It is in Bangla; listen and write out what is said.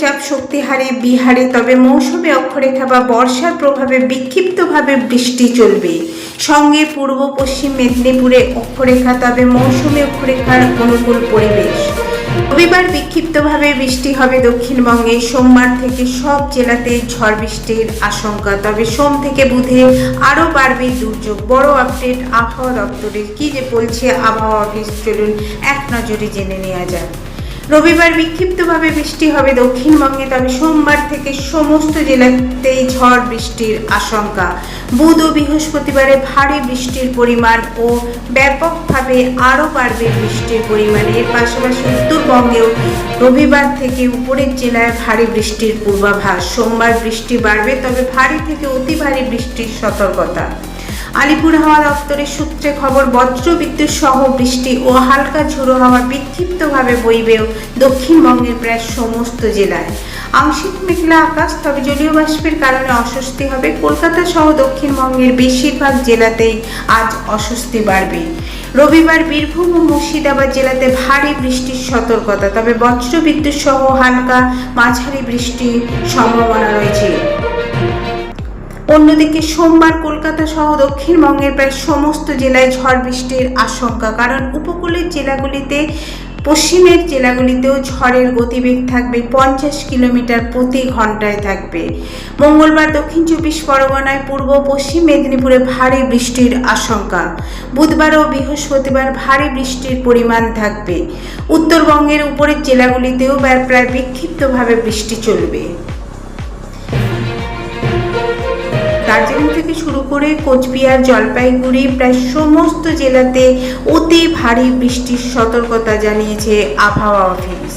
নিম্নচাপ শক্তি হারিয়ে বিহারে তবে মৌসুমী অক্ষরেখা বা বর্ষার প্রভাবে বিক্ষিপ্তভাবে বৃষ্টি চলবে। সঙ্গে পূর্ব, পশ্চিম মেদিনীপুরে অক্ষরেখা, তবে মৌসুমী অক্ষরেখার অনুকূল পরিবেশ। রবিবার বিক্ষিপ্তভাবে বৃষ্টি হবে দক্ষিণবঙ্গে, সোমবার থেকে সব জেলাতে ঝড় বৃষ্টির আশঙ্কা, তবে সোম থেকে বুধে আরও বাড়বে দুর্যোগ। বড় আপডেট আবহাওয়া দপ্তরের কি যে বলছে, আবহাওয়া অফিস চলুন এক নজরে জেনে নেওয়া যাক। রবিবার বিক্ষিপ্তভাবে বৃষ্টি হবে। দক্ষিণবঙ্গে তবে সোমবার থেকে সমস্ত জেলাতেই ঝড় বৃষ্টির আশঙ্কা। বুধ ও বৃহস্পতিবারে ভারী বৃষ্টির পরিমাণ ও ব্যাপকভাবে আরও বাড়বে বৃষ্টির পরিমাণ। এর পাশাপাশি উত্তরবঙ্গেও রবিবার থেকে উপরের জেলায় ভারী বৃষ্টির পূর্বাভাস। সোমবার বৃষ্টি বাড়বে, তবে ভারী থেকে অতি ভারী বৃষ্টির সতর্কতা। আলিপুর হাওয়া দপ্তরের সূত্রে খবর বজ্র বিদ্যুৎ সহ বৃষ্টি ও হালকা ঝোড়ো হাওয়া বিক্ষিপ্তভাবে বইবেও দক্ষিণবঙ্গের প্রায় সমস্ত জেলায়। আংশিক মেঘলা আকাশ, তবে জলীয় বাষ্পের কারণে অস্বস্তি হবে। কলকাতা সহ দক্ষিণবঙ্গের বেশিরভাগ জেলাতেই আজ অস্বস্তি বাড়বে রবিবার বীরভূম ও মুর্শিদাবাদ জেলাতে ভারী বৃষ্টির সতর্কতা, তবে বজ্র বিদ্যুৎ সহ হালকা মাঝারি বৃষ্টির সম্ভাবনা রয়েছে। অন্যদিকে সোমবার কলকাতা সহ দক্ষিণবঙ্গের প্রায় সমস্ত জেলায় ঝড় বৃষ্টির আশঙ্কা, কারণ উপকূলের জেলাগুলিতে, পশ্চিমের জেলাগুলিতেও ঝড়ের গতিবেগ থাকবে পঞ্চাশ কিলোমিটার প্রতি ঘন্টায় থাকবে। মঙ্গলবার দক্ষিণ চব্বিশ পরগনায়, পূর্ব পশ্চিম মেদিনীপুরে ভারী বৃষ্টির আশঙ্কা। বুধবার ও বৃহস্পতিবার ভারী বৃষ্টির পরিমাণ থাকবে। উত্তরবঙ্গের উপরের জেলাগুলিতেও প্রায় বিক্ষিপ্তভাবে বৃষ্টি চলবে। দার্জিলিং থেকে শুরু করে কোচবিহার, জলপাইগুড়ি, প্রায় সমস্ত জেলাতে অতি ভারী বৃষ্টির সতর্কতা জানিয়েছে আবহাওয়া অফিস।